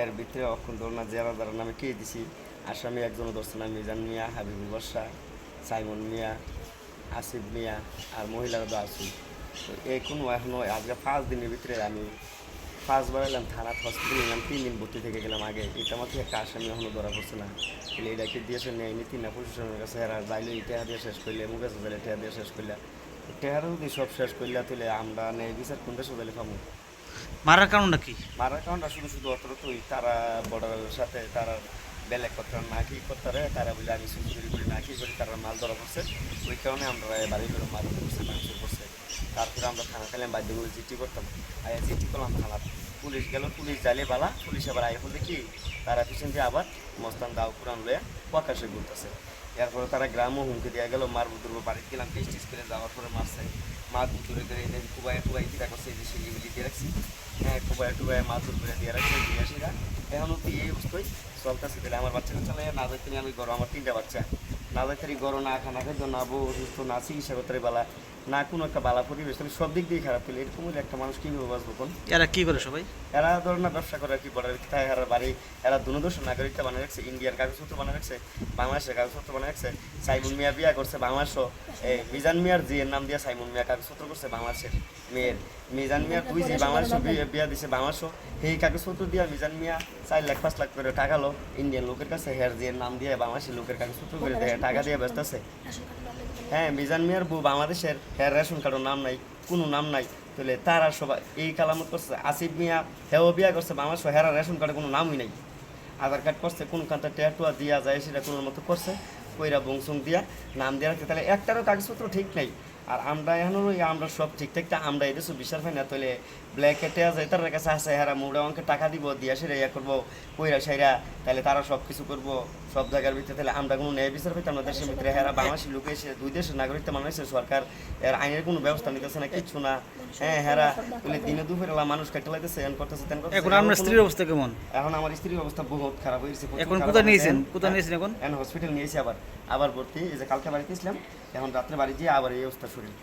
এর ভিতরে অক্ষণ দোলনা জেরা দ্বারা নামে কে দিছি? আসামি একজন ধরছে না মিজান মিয়া, হাবিবুল বর্ষা, সাইমন মিয়া, আসিফ মিয়া আর মহিলারা তো আসি তো এই কোনো এখনও আজকে পাঁচ দিনের ভিতরে আমি পাঁচবার এলাম থানা হসপিটালে এলাম, তিন দিন ভর্তি থেকে গেলাম আগে। এটা মাত্র একটা আসামি এখনও ধরা পড়ছে না। তাহলে এটা কি দিয়েছে? নেয়নি তিন না প্রশাসনের কাছে? এরা যাইলে টেহা দিয়ে শেষ করলে মুখে সাজালে টেহা দিয়ে শেষ করলে। টেহারও যদি সব শেষ করলে, তাহলে আমরা নেই বিচার কোনটা সাজালে পাবো? মারার কারণটা কি? মারার কারণটা শুধু শুধু তুই তারা বর্ডারের সাথে তারা বেলেগ করতে না, কি করতে পারে? তারা বলে, আমি শুধু চুরি করি না, কি করি? তারা মাল ধরা পড়ছে। ওই কারণে আমরা বাড়ি করে মাল করছে মাংস করছে তারপরে আমরা খানা খেলাম বাধ্য করে জিটি করতাম। আর চিঠি করলাম থানা পুলিশ গেল, পুলিশ যাইলে বালা পুলিশ আবার আগে বলতে কি, তারা পিছন দিয়ে আবার মস্তান দাও কোরআন লয়ে প্রকাশে ঘুরতেছে। এরপরে তারা গ্রামও হুমকি দেওয়া গেল, মার বুতুর বাড়িতে গেলাম, টেস্ট টেস্ট করে যাওয়ার পরে মারছে। মাছ বুতুরে করে এনে কুবাই টুবাই কিরা করছে, এই যে শিলিগুলি দিয়ে রাখছি। হ্যাঁ কুবাই টুবাই মাছ করে দিয়ে রাখছে, দিয়ে সেটা এখন অব্দি এই অবস্থায় চলতেছে, তাহলে আমার বাচ্চাকে চলে না যাইতে আমি গরম, আমার তিনটা বাচ্চা। না যাইতে গরম না খানা খাইতো না বউ অসুস্থ না চিকিৎসা করতে বালা না কোনো একটা বালা পরিবেশ তাহলে সব দিক দিয়ে খারাপ পেলে এরকম একটা মানুষ কীভাবে বাঁচবো কোন এরা কি করে সবাই? এরা ধরো না ব্যবসা করে কি বর্ডার থাকে এরা বাড়ি এরা দুনদোষ নাগরিকতা বানিয়ে রাখছে ইন্ডিয়ার কাগজপত্র বানিয়ে রাখছে বাংলাদেশের কাগজপত্র বানিয়ে রাখছে সাইমুন মিয়া বিয়া করছে বাংলাদেশও এই মিজান মিয়ার জিয়ের নাম দিয়ে সাইমুন মিয়া কাগজপত্র করছে বাংলাদেশের মেয়ের। মিজান মিয়ার দুই জি বাংলাদেশও বিয়া দিছে বাংলাদেশও সেই কাগজপত্র দিয়ে মিজান মিয়া চার লাখ পাঁচ লাখ করে টাকা লো ইন্ডিয়ান লোকের কাছে হেয়ার জিয়ের নাম দিয়ে বাংলাদেশের লোকের কাগজপত্র করে দেয় টাকা দিয়ে ব্যস্ত আছে। হ্যাঁ মিজান মিয়ার বউ বাংলাদেশের হ্যাঁ রেশন কার্ডের নাম নাই, কোনো নাম নাই। তাহলে তারা সবাই এই কালামত করছে, আসিফ মিয়া, হেও বিয়া করছে বাংলাদেশ, হেরা রেশন কার্ডে কোনো নামই নাই। আধার কার্ড করছে, কোন কান্তা ট্যাটুয়া দিয়া যায় সেটা কোনো মতো করছে, কইরা বংশং দিয়া নাম দিয়ে রাখছে। তাহলে একটারও কাগজপত্র ঠিক নাই। আর আমরা এখন ওই আমরা সব ঠিক থাকতে আমরা বিশ্বাস পাই না তাহলে ব্ল্যাক এটে আছে তার কাছে আছে হেরা মোড়া অঙ্কে টাকা দিব দিয়া সেটা ইয়া করব কইরা সেরা তাহলে তারা সব কিছু করব সব জায়গার ভিতরে তাহলে আমরা কোনো ন্যায় বিচার পাইতাম না দেশের ভিতরে হেরা বাংলাদেশের লোক এসে দুই দেশের নাগরিকতা মানুষ সরকার এর আইনের কোনো ব্যবস্থা নিতেছে না কিচ্ছু না হ্যাঁ হেরা তাহলে দিনে দুপুরে মানুষ কেটে লাগতেছে এন করতেছে তেন করতেছে এখন আপনার স্ত্রীর অবস্থা কেমন? এখন আমার স্ত্রীর অবস্থা বহুত খারাপ হয়েছে এখন কোথায় নিয়েছেন? কোথায় হ্যাঁ, নিয়েছেন এখন? এখন হসপিটাল নিয়েছি আবার আবার ভর্তি এই যে কালকে বাড়িতে ছিলাম এখন রাত্রে বাড়ি গিয়ে আবার এই অবস্থা frente.